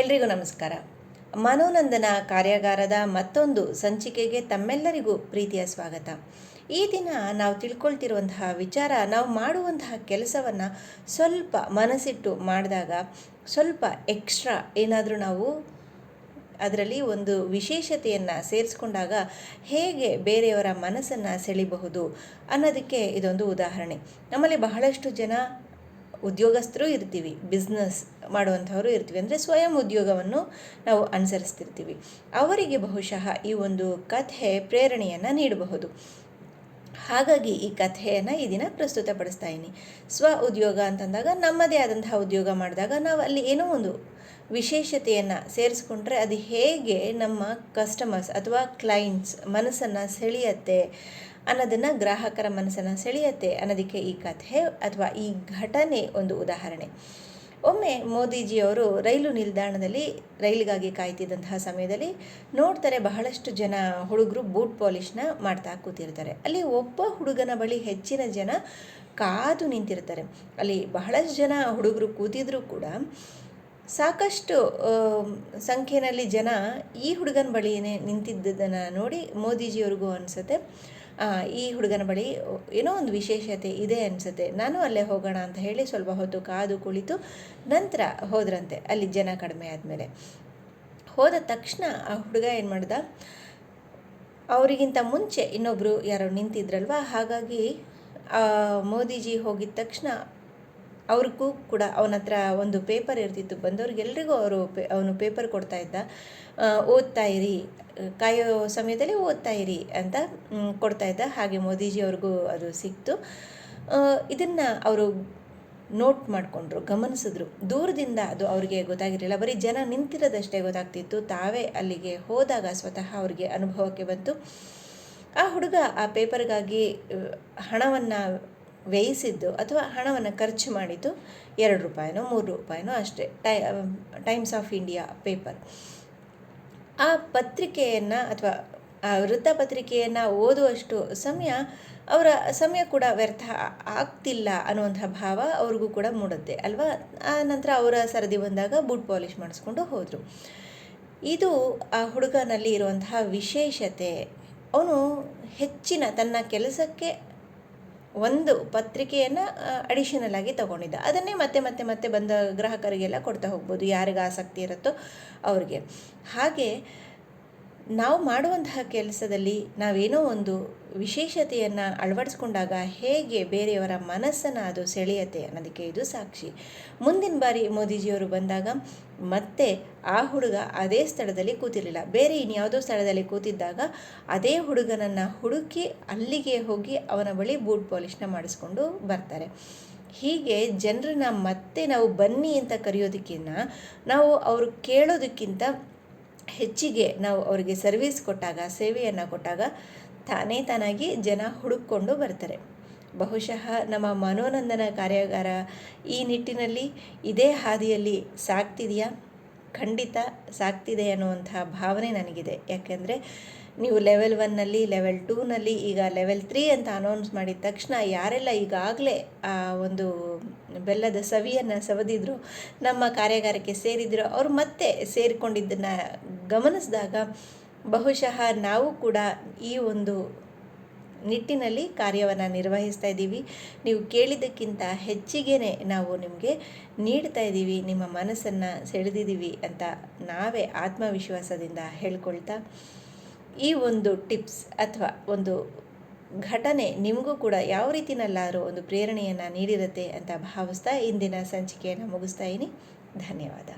ಎಲ್ರಿಗೂ ನಮಸ್ಕಾರ. ಮನೋನಂದನ ಕಾರ್ಯಾಗಾರದ ಮತ್ತೊಂದು ಸಂಚಿಕೆಗೆ ತಮ್ಮೆಲ್ಲರಿಗೂ ಪ್ರೀತಿಯ ಸ್ವಾಗತ. ಈ ದಿನ ನಾವು ತಿಳ್ಕೊಳ್ತಿರುವಂತಹ ವಿಚಾರ, ನಾವು ಮಾಡುವಂತಹ ಕೆಲಸವನ್ನು ಸ್ವಲ್ಪ ಮನಸ್ಸಿಟ್ಟು ಮಾಡಿದಾಗ ಸ್ವಲ್ಪ ಎಕ್ಸ್ಟ್ರಾ ಏನಾದರೂ ನಾವು ಅದರಲ್ಲಿ ಒಂದು ವಿಶೇಷತೆಯನ್ನು ಸೇರಿಸ್ಕೊಂಡಾಗ ಹೇಗೆ ಬೇರೆಯವರ ಮನಸ್ಸನ್ನು ಸೆಳಿಬಹುದು ಅನ್ನೋದಕ್ಕೆ ಇದೊಂದು ಉದಾಹರಣೆ. ನಮ್ಮಲ್ಲಿ ಬಹಳಷ್ಟು ಜನ ಉದ್ಯೋಗಸ್ಥರು ಇರ್ತೀವಿ ಬಿಸ್ನೆಸ್ ಮಾಡುವಂಥವರು ಇರ್ತೀವಿ. ಅಂದರೆ ಸ್ವಯಂ ಉದ್ಯೋಗವನ್ನು ನಾವು ಅನುಸರಿಸ್ತಿರ್ತೀವಿ. ಅವರಿಗೆ ಬಹುಶಃ ಈ ಒಂದು ಕಥೆ ಪ್ರೇರಣೆಯನ್ನು ನೀಡಬಹುದು. ಹಾಗಾಗಿ ಈ ಕಥೆಯನ್ನು ಈ ದಿನ ಪ್ರಸ್ತುತಪಡಿಸ್ತಾ ಇದ್ದೀನಿ. ಸ್ವ ಉದ್ಯೋಗ ಅಂತಂದಾಗ ನಮ್ಮದೇ ಆದಂತಹ ಉದ್ಯೋಗ ಮಾಡಿದಾಗ ನಾವು ಅಲ್ಲಿ ಏನೋ ಒಂದು ವಿಶೇಷತೆಯನ್ನು ಸೇರಿಸ್ಕೊಂಡ್ರೆ ಅದು ಹೇಗೆ ನಮ್ಮ ಕಸ್ಟಮರ್ಸ್ ಅಥವಾ ಕ್ಲೈಂಟ್ಸ್ ಮನಸ್ಸನ್ನು ಸೆಳೆಯತ್ತೆ ಅನ್ನೋದನ್ನು ಗ್ರಾಹಕರ ಮನಸ್ಸನ್ನು ಸೆಳೆಯತ್ತೆ ಅನ್ನೋದಕ್ಕೆ ಈ ಕಥೆ ಅಥವಾ ಈ ಘಟನೆ ಒಂದು ಉದಾಹರಣೆ. ಒಮ್ಮೆ ಮೋದಿಜಿಯವರು ರೈಲು ನಿಲ್ದಾಣದಲ್ಲಿ ರೈಲಿಗಾಗಿ ಕಾಯ್ತಿದ್ದಂತಹ ಸಮಯದಲ್ಲಿ ನೋಡ್ತಾರೆ ಬಹಳಷ್ಟು ಜನ ಹುಡುಗರು ಬೂಟ್ ಪಾಲಿಷ್ನ ಮಾಡ್ತಾ ಕೂತಿರ್ತಾರೆ. ಅಲ್ಲಿ ಒಬ್ಬ ಹುಡುಗನ ಬಳಿ ಹೆಚ್ಚಿನ ಜನ ಕಾದು ನಿಂತಿರ್ತಾರೆ. ಅಲ್ಲಿ ಬಹಳಷ್ಟು ಜನ ಹುಡುಗರು ಕೂತಿದ್ರೂ ಕೂಡ ಸಾಕಷ್ಟು ಸಂಖ್ಯೆಯಲ್ಲಿ ಜನ ಈ ಹುಡುಗನ ಬಳಿಯೇ ನಿಂತಿದ್ದದನ್ನು ನೋಡಿ ಮೋದಿಜಿಯವ್ರಿಗೂ ಅನಿಸುತ್ತೆ. ಈ ಹುಡುಗನ ಬಳಿ ಏನೋ ಒಂದು ವಿಶೇಷತೆ ಇದೆ ಅನಿಸುತ್ತೆ. ನಾನು ಅಲ್ಲೇ ಹೋಗೋಣ ಅಂತ ಹೇಳಿ ಸ್ವಲ್ಪ ಹೊತ್ತು ಕಾದು ಕುಳಿತು ನಂತರ ಹೋದ್ರಂತೆ. ಅಲ್ಲಿ ಜನ ಕಡಿಮೆ ಆದಮೇಲೆ. ಹೋದ ತಕ್ಷಣ ಆ ಹುಡುಗ ಏನು ಮಾಡ್ದ? ಅವರಿಗಿಂತ ಮುಂಚೆ ಇನ್ನೊಬ್ಬರು ಯಾರೋ ನಿಂತಿದ್ರಲ್ವ? ಹಾಗಾಗಿ ಮೋದಿಜಿ ಹೋಗಿದ ತಕ್ಷಣ ಅವ್ರಿಗೂ ಕೂಡ ಅವನ ಹತ್ರ ಒಂದು ಪೇಪರ್ ಇರ್ತಿತ್ತು. ಬಂದವ್ರಿಗೆಲ್ರಿಗೂ ಅವರು ಪೇ, ಅವನು ಪೇಪರ್ ಕೊಡ್ತಾ ಇದ್ದ. ಓದ್ತಾ ಇರಿ, ಕಾಯೋ ಸಮಯದಲ್ಲಿ ಓದ್ತಾ ಇರಿ ಅಂತ ಕೊಡ್ತಾ ಇದ್ದ. ಹಾಗೆ ಮೋದಿಜಿ ಅವ್ರಿಗೂ ಅದು ಸಿಕ್ತು. ಇದನ್ನು ಅವರು ನೋಟ್ ಮಾಡಿಕೊಂಡ್ರು, ಗಮನಿಸಿದ್ರು. ದೂರದಿಂದ ಅದು ಅವರಿಗೆ ಗೊತ್ತಾಗಿರಲಿಲ್ಲ. ಬರೀ ಜನ ನಿಂತಿರೋದಷ್ಟೇ ಗೊತ್ತಾಗ್ತಿತ್ತು. ತಾವೇ ಅಲ್ಲಿಗೆ ಹೋದಾಗ ಸ್ವತಃ ಅವರಿಗೆ ಅನುಭವಕ್ಕೆ ಬಂತು. ಆ ಹುಡುಗ ಆ ಪೇಪರ್ಗಾಗಿ, ಹಣವನ್ನು ವ್ಯಯಿಸಿದ್ದು ಅಥವಾ ಹಣವನ್ನು ಖರ್ಚು ಮಾಡಿದ್ದು ಎರಡು ರೂಪಾಯಿನೋ, ಮೂರು ರೂಪಾಯಿನೋ ಅಷ್ಟೇ. ಟೈ ಟೈಮ್ಸ್ ಆಫ್ ಇಂಡಿಯಾ ಪೇಪರ್ ಆ ಪತ್ರಿಕೆಯನ್ನು ಅಥವಾ ಆ ವೃತ್ತಪತ್ರಿಕೆಯನ್ನು ಓದುವಷ್ಟು ಸಮಯ ಅವರ ಸಮಯ ಕೂಡ ವ್ಯರ್ಥ ಆಗ್ತಿಲ್ಲ ಅನ್ನುವಂಥ ಭಾವ ಅವ್ರಿಗೂ ಕೂಡ ಮೂಡುತ್ತೆ, ಅಲ್ವಾ? ಆ ನಂತರ ಅವರ ಸರದಿ ಬಂದಾಗ ಬೂಟ್ ಪಾಲಿಷ್ ಮಾಡಿಸ್ಕೊಂಡು ಹೋದರು. ಇದು ಆ ಹುಡುಗನಲ್ಲಿ ಇರುವಂತಹ ವಿಶೇಷತೆ. ಅವನು ಹೆಚ್ಚಿನ ತನ್ನ ಕೆಲಸಕ್ಕೆ ಒಂದು ಪತ್ರಿಕೆಯನ್ನು ಅಡಿಷನಲ್ ಆಗಿ ತಗೊಂಡಿದ್ದ. ಅದನ್ನೇ ಮತ್ತೆ ಮತ್ತೆ ಮತ್ತೆ ಬಂದ ಗ್ರಾಹಕರಿಗೆಲ್ಲ ಕೊಡ್ತಾ ಹೋಗ್ಬೋದು, ಯಾರಿಗೆ ಆಸಕ್ತಿ ಇರುತ್ತೋ ಅವ್ರಿಗೆ. ಹಾಗೆ ನಾವು ಮಾಡುವಂತಹ ಕೆಲಸದಲ್ಲಿ ನಾವೇನೋ ಒಂದು ವಿಶೇಷತೆಯನ್ನು ಅಳವಡಿಸ್ಕೊಂಡಾಗ ಹೇಗೆ ಬೇರೆಯವರ ಮನಸ್ಸನ್ನು ಅದು ಸೆಳೆಯತ್ತೆ ಅನ್ನೋದಕ್ಕೆ ಇದು ಸಾಕ್ಷಿ. ಮುಂದಿನ ಬಾರಿ ಮೋದಿಜಿಯವರು ಬಂದಾಗ ಮತ್ತೆ ಆ ಹುಡುಗ ಅದೇ ಸ್ಥಳದಲ್ಲಿ ಕೂತಿರಲಿಲ್ಲ. ಬೇರೆ ಇನ್ಯಾವುದೋ ಸ್ಥಳದಲ್ಲಿ ಕೂತಿದ್ದಾಗ ಅದೇ ಹುಡುಗನನ್ನು ಹುಡುಕಿ ಅಲ್ಲಿಗೆ ಹೋಗಿ ಅವನ ಬಳಿ ಬೂಟ್ ಪಾಲಿಷ್ನ ಮಾಡಿಸ್ಕೊಂಡು ಬರ್ತಾರೆ. ಹೀಗೆ ಜನರನ್ನ ಮತ್ತೆ ನಾವು ಬನ್ನಿ ಅಂತ ಕರೆಯೋದಕ್ಕಿಂತ ನಾವು ಅವರು ಕೇಳೋದಕ್ಕಿಂತ ಹೆಚ್ಚಿಗೆ ನಾವು ಅವರಿಗೆ ಸರ್ವಿಸ್ ಕೊಟ್ಟಾಗ, ಸೇವೆಯನ್ನು ಕೊಟ್ಟಾಗ ತಾನೇ ತಾನಾಗಿ ಜನ ಹುಡುಕೊಂಡು ಬರ್ತಾರೆ. ಬಹುಶಃ ನಮ್ಮ ಮನೋನಂದನ ಕಾರ್ಯಾಗಾರ ಈ ನಿಟ್ಟಿನಲ್ಲಿ ಇದೇ ಹಾದಿಯಲ್ಲಿ ಸಾಕ್ತಿದೆಯಾ ಖಂಡಿತ ಸಾಕ್ತಿದೆ ಅನ್ನುವಂಥ ಭಾವನೆ ನನಗಿದೆ. ಯಾಕೆಂದರೆ ನೀವು ಲೆವೆಲ್ ಒನ್ನಲ್ಲಿ ಲೆವೆಲ್ ಟೂನಲ್ಲಿ ಈಗ ಲೆವೆಲ್ ತ್ರೀ ಅಂತ ಅನೌನ್ಸ್ ಮಾಡಿದ ತಕ್ಷಣ ಯಾರೆಲ್ಲ ಈಗಾಗಲೇ ಆ ಒಂದು ಬೆಲ್ಲದ ಸವಿಯನ್ನು ಸವದಿದ್ರು, ನಮ್ಮ ಕಾರ್ಯಾಗಾರಕ್ಕೆ ಸೇರಿದ್ರು, ಅವರು ಮತ್ತೆ ಸೇರಿಕೊಂಡಿದ್ದನ್ನು ಗಮನಿಸಿದಾಗ ಬಹುಶಃ ನಾವು ಕೂಡ ಈ ಒಂದು ನಿಟ್ಟಿನಲ್ಲಿ ಕಾರ್ಯವನ್ನು ನಿರ್ವಹಿಸ್ತಾ ಇದ್ದೀವಿ. ನೀವು ಕೇಳಿದ್ದಕ್ಕಿಂತ ಹೆಚ್ಚಿಗೆ ನಾವು ನಿಮಗೆ ನೀಡ್ತಾ ಇದ್ದೀವಿ, ನಿಮ್ಮ ಮನಸ್ಸನ್ನು ಸೆಳೆದಿದ್ದೀವಿ ಅಂತ ನಾವೇ ಆತ್ಮವಿಶ್ವಾಸದಿಂದ ಹೇಳ್ಕೊಳ್ತಾ ಈ ಒಂದು ಟಿಪ್ಸ್ ಅಥವಾ ಒಂದು ಘಟನೆ ನಿಮಗೂ ಕೂಡ ಯಾವ ರೀತಿನಲ್ಲಾದರೂ ಒಂದು ಪ್ರೇರಣೆಯನ್ನು ನೀಡಿರುತ್ತೆ ಅಂತ ಭಾವಿಸ್ತಾ ಇಂದಿನ ಸಂಚಿಕೆಯನ್ನು ಮುಗಿಸ್ತಾ ಇದ್ದೀನಿ. ಧನ್ಯವಾದ.